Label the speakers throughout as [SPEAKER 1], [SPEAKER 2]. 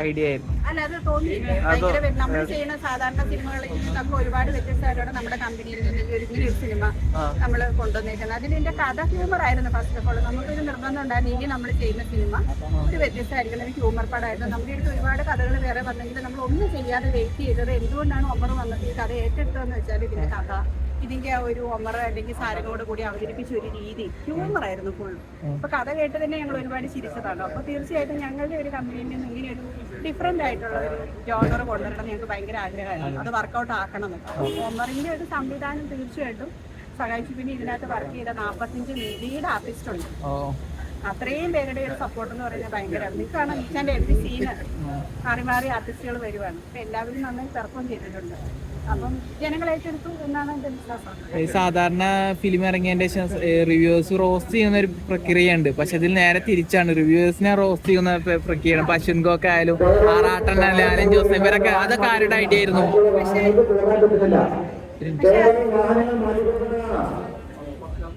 [SPEAKER 1] Idea ആയിരുന്നു.
[SPEAKER 2] അല്ല അത് വ്യ- നമ്മൾ ചെയ്യുന്ന സാധാരണ സിനിമകളിൽ നിന്നൊക്കെ ഒരുപാട് വ്യത്യസ്തമായിട്ടാണ് നമ്മുടെ കമ്പനിയിൽ നിന്ന് ഈ ഒരു സിനിമ നമ്മൾ കൊണ്ടുവന്നേക്കുന്നത്. അതിന് എന്റെ കഥ ഹ്യൂമർ ആയിരുന്നു ഫസ്റ്റ് ഓഫ് ഓൾ നമുക്കൊരു നിർബന്ധം ഉണ്ടായിരുന്നു ഇനി നമ്മൾ ചെയ്യുന്ന സിനിമ ഒരു വ്യത്യസ്തമായിരിക്കണം. ഒരു ഹ്യൂമർ പടമായിരുന്നു നമ്മുടെ അടുത്ത് ഒരുപാട് കഥകൾ വേറെ വന്നെങ്കിൽ നമ്മൾ ഒന്നും ചെയ്യാതെ വെയിറ്റ് ചെയ്തത് എന്തുകൊണ്ടാണ് ഒമർ വന്നത്? ഈ കഥ ഏറ്റെടുത്തതെന്ന് വെച്ചാൽ ഇതിന്റെ കഥ. ഇതിന്റെ ആ ഒരു ഒമർ അല്ലെങ്കിൽ സാരങ്ങളോട് കൂടി അവതരിപ്പിച്ച ഒരു രീതി ഹ്യൂമർ ആയിരുന്നു ഫുൾ അപ്പൊ കഥ കേട്ട് തന്നെ ഞങ്ങൾ ഒരുപാട് ചിരിച്ചതാണ്. അപ്പൊ തീർച്ചയായിട്ടും ഞങ്ങളുടെ ഒരു കമ്പനിയിൽ നിന്ന് ഇങ്ങനെ ഒരു ഡിഫറെന്റ് ആയിട്ടുള്ള ഒരു ജോണർ കൊണ്ടുവരണം ഞങ്ങൾക്ക് ഭയങ്കര ആഗ്രഹമായിരുന്നു. അത് വർക്കൗട്ട് ആക്കണം എന്ന്. അപ്പൊ ഒമറിന്റെ ഒരു സംവിധാനം തീർച്ചയായിട്ടും സഹായിച്ചു. പിന്നെ ഇതിനകത്ത് വർക്ക് ചെയ്ത നാൽപ്പത്തിയഞ്ച് നിധിയുടെ ആർട്ടിസ്റ്റ് ഉണ്ട്. അത്രയും പേരുടെ ഒരു സപ്പോർട്ട് എന്ന് പറയുന്നത് ഭയങ്കര മിക്കാണ് മിക്കാന്റെ എവറി സീന് മാറി മാറി ആർട്ടിസ്റ്റുകൾ വരുവാണ്. അപ്പൊ എല്ലാവരും നന്നായി പെർഫോം ചെയ്തിട്ടുണ്ട്. അപ്പം ജനങ്ങൾ ഏറ്റെടുത്തു എന്നാണ് എന്റെ വിശ്വാസം.
[SPEAKER 1] ഈ സാധാരണ ഫിലിം ഇറങ്ങിയതിന്റെ ശേഷം റിവ്യൂസ് റോസ്റ്റ് ചെയ്യുന്ന ഒരു പ്രക്രിയയുണ്ട്. പക്ഷെ അതിൽ നേരെ തിരിച്ചാണ്. റിവ്യൂസിനെ റോസ്റ്റ് ചെയ്യുന്ന പ്ര- പ്രക്രിയയാണ്. പശുൻ ഗോക്ക് ആയാലും ആറാട്ടൻ ലാലൻ ജോസ് ഇവരൊക്കെ അതൊക്കെ ആരുടെ ഐഡിയ ആയിരുന്നു?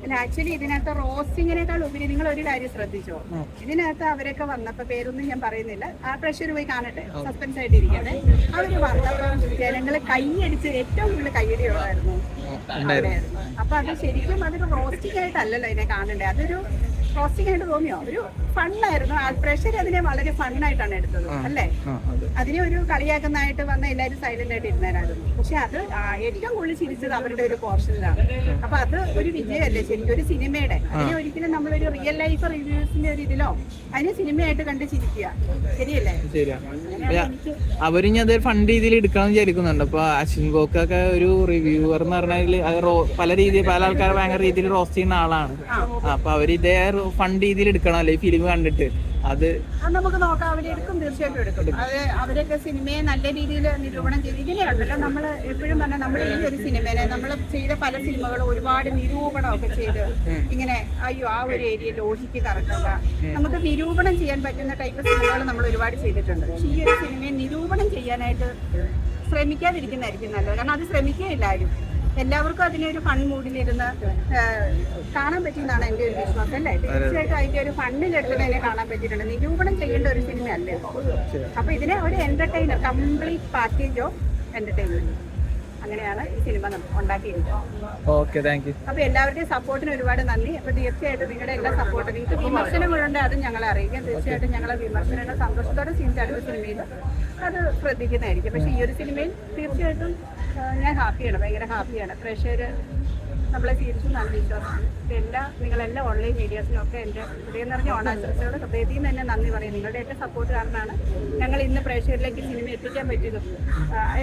[SPEAKER 2] പിന്നെ ആക്ച്വലി ഇതിനകത്ത് റോസിങ്ങിനേക്കാൾ ഉപരി നിങ്ങൾ ഒരു കാര്യം ശ്രദ്ധിച്ചോ? ഇതിനകത്ത് അവരൊക്കെ വന്നപ്പോ പേരൊന്നും ഞാൻ പറയുന്നില്ല. ആ പ്രഷർ പോയി കാണട്ടെ. സസ്പെൻസ് ആയിട്ട് ഇരിക്കട്ടെ അവർ വന്നപ്പോ ജനങ്ങൾ കൈയടിച്ച് ഏറ്റവും കൂടുതൽ കൈയടിയോടായിരുന്നു. അപ്പൊ അത് ശരിക്കും അതൊരു റോസ്റ്റിംഗ് ആയിട്ടല്ലല്ലോ ഇതിനെ കാണണ്ടേ. അതൊരു റോസ്റ്റിംഗ് ആയിട്ട് തോന്നിയോ? ഒരു ഫണ്ണായിരുന്നു. പ്രഷർ അതിനെ വളരെ ഫണ്ണായിട്ടാണ് എടുത്തത്. അല്ലേ? അതിനെ ഒരു കളിയാക്കുന്നതായിട്ട് വന്ന എല്ലാവരും സൈലന്റ് ആയിട്ട് ഇരുന്നേരായിരുന്നു. പക്ഷെ അത് ഏറ്റവും കൂടുതൽ ചിരിച്ചത് അവരുടെ ഒരു പോർഷനിലാണ് അപ്പൊ അത് ഒരു വിജയമല്ലേ ശരിക്കും? ഒരു സിനിമയുടെ. അതിനെ ഒരിക്കലും നമ്മളൊരു റിയൽ ലൈഫ് റിവ്യൂസിന്റെ ഒരു ഇതിലോ അതിനെ സിനിമയായിട്ട് കണ്ട് ചിരിക്കുക. ശരിയല്ലേ?
[SPEAKER 1] അവരും ഞാൻ ഫണ്ട് രീതിയിൽ എടുക്കണം എന്ന് വിചാരിക്കുന്നുണ്ട്. അപ്പൊ അശ്വിൻ ഗോക്കൊക്കെ ഒരു റിവ്യൂവർ എന്ന് പറഞ്ഞാൽ പല രീതിയിൽ പല ആൾക്കാർ ഭയങ്കര രീതിയിൽ റോസ്റ്റ് ചെയ്യുന്ന ആളാണ്. അപ്പൊ അവർ ഇതേ ഫണ്ട് രീതിയിൽ എടുക്കണം അല്ലെ? ഫിലിം കണ്ടിട്ട്. അത്
[SPEAKER 2] നമുക്ക് നോക്കാം. അവരെടുക്കും തീർച്ചയായിട്ടും എടുക്കും. അത് അവരൊക്കെ സിനിമയെ നല്ല രീതിയിൽ നിരൂപണം ചെയ്ത് ഇതിനെയുണ്ടല്ലോ നമ്മൾ എപ്പോഴും പറഞ്ഞാൽ നമ്മൾ ഈ ഒരു സിനിമേനെ നമ്മൾ ചെയ്ത പല സിനിമകളും ഒരുപാട് നിരൂപണമൊക്കെ ചെയ്ത് ഇങ്ങനെ അയ്യോ ആ ഒരു ഏരിയ ലോഹിക്ക് കറക്കുക നമുക്ക് നിരൂപണം ചെയ്യാൻ പറ്റുന്ന ടൈപ്പ് സിനിമകൾ നമ്മൾ ഒരുപാട് ചെയ്തിട്ടുണ്ട്. പക്ഷെ ഈ ഒരു സിനിമയെ നിരൂപണം ചെയ്യാനായിട്ട് ശ്രമിക്കാതിരിക്കുന്നതായിരിക്കും നല്ലത്. കാരണം അത് ശ്രമിക്കുകയില്ല ആരും. എല്ലാവർക്കും അതിനെ ഒരു ഫൺ മൂഡിലിരുന്ന് കാണാൻ പറ്റുന്നതാണ് എന്റെ ഒരു വിശ്വാസം അല്ലേ? തീർച്ചയായിട്ടും അതിന്റെ ഒരു ഫണ്ണിലെടുത്ത് തന്നെ കാണാൻ പറ്റിയിട്ടുണ്ട്. നിരൂപണം ചെയ്യേണ്ട ഒരു സിനിമ അല്ലേ അപ്പൊ ഇതിനെ ഒരു entertainer complete package of entertainment അങ്ങനെയാണ് ഈ സിനിമ ഉണ്ടാക്കിയിരിക്കുന്നത്. അപ്പൊ എല്ലാവരുടെയും സപ്പോർട്ടിന് ഒരുപാട് നന്ദി. അപ്പൊ തീർച്ചയായിട്ടും നിങ്ങളുടെ എല്ലാ സപ്പോർട്ടും നിങ്ങൾക്ക് വിമർശനങ്ങളുണ്ട് അത് ഞങ്ങളെ അറിയിക്കാം. തീർച്ചയായിട്ടും ഞങ്ങളെ വിമർശനങ്ങൾ സന്തോഷത്തോടെ സിനിമ സിനിമയിൽ അത് ശ്രദ്ധിക്കുന്നതായിരിക്കും. പക്ഷെ ഈ ഒരു സിനിമയിൽ തീർച്ചയായിട്ടും ഞാൻ ഹാപ്പിയാണ് ഭയങ്കര ഹാപ്പിയാണ് പ്രേക്ഷകർ നമ്മളെ സ്വീകരിച്ചു നല്ല വിശ്വാസമാണ്. നിങ്ങളെല്ലാ ഓൺലൈൻ മീഡിയാസിനും ഒക്കെ എന്റെ ഹൃദയം നിറഞ്ഞ ഓണാശംസയോട് ഹൃദയത്തിൽ നിന്ന് തന്നെ നന്ദി പറയും. നിങ്ങളുടെ ഏറ്റവും സപ്പോർട്ട് കാരണമാണ് ഞങ്ങൾ ഇന്ന് പ്രേക്ഷകരിലേക്ക് സിനിമ എത്തിക്കാൻ പറ്റിയത്.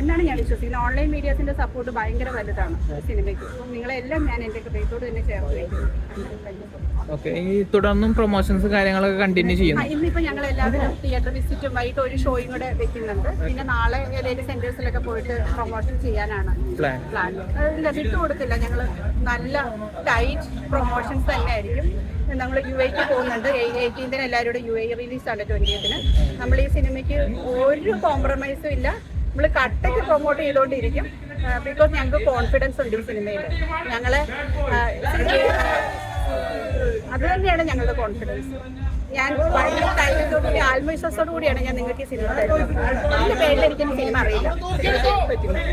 [SPEAKER 2] എന്നാണ് ഞാൻ വിശ്വസിക്കുന്നത്. ഓൺലൈൻ മീഡിയാസിന്റെ സപ്പോർട്ട് ഭയങ്കര വലുതാണ് സിനിമയ്ക്ക് അപ്പം നിങ്ങളെല്ലാം ഞാൻ എന്റെ ഹൃദയത്തോട് തന്നെ ചേർത്ത് വയ്ക്കുന്നു
[SPEAKER 1] ഓക്കെ ഈ തുടർന്നും പ്രൊമോഷൻസ് കാര്യങ്ങളൊക്കെ കണ്ടിന്യൂ ചെയ്യുന്നു.
[SPEAKER 2] ഇന്നിപ്പോ ഞങ്ങൾ എല്ലാവരും തിയേറ്റർ വിസിറ്റും വൈകിട്ട് ഒരു ഷോയും കൂടെ വെക്കുന്നുണ്ട്. പിന്നെ നാളെ ഏതെങ്കിലും സെന്റേഴ്സിലൊക്കെ പോയിട്ട് പ്രൊമോഷൻ ചെയ്യാനാണ്
[SPEAKER 1] പ്ലാൻ
[SPEAKER 2] വിട്ടു കൊടുത്തില്ല. ഞങ്ങൾ നല്ല ടൈറ്റ് പ്രൊമോഷൻസ് തന്നെ ആയിരിക്കും നമ്മൾ യു എക്ക് പോകുന്നുണ്ട്. എയ്റ്റീൻത്തിന് എല്ലാവരും കൂടെ യു എ റിലീസാണ് ട്വന്റീത്തിന് നമ്മൾ ഈ സിനിമയ്ക്ക് ഒരു കോംപ്രമൈസും ഇല്ല. നമ്മൾ കട്ടയ്ക്ക് പ്രൊമോട്ട് ചെയ്തുകൊണ്ടിരിക്കും ബിക്കോസ് ഞങ്ങൾക്ക് കോൺഫിഡൻസ് ഉണ്ട് ഈ സിനിമയിൽ ഞങ്ങളെ അത് തന്നെയാണ് ഞങ്ങളുടെ കോൺഫിഡൻസ് ഞാൻ വളരെ താല്പര്യത്തോടുകൂടി ആത്മവിശ്വാസത്തോടു കൂടിയാണ് ഞാൻ നിങ്ങൾക്ക് ഈ സിനിമ തരുന്നത്. അതിന്റെ പേരിൽ എനിക്ക് സിനിമ അറിയില്ല.
[SPEAKER 1] പറ്റുന്നത്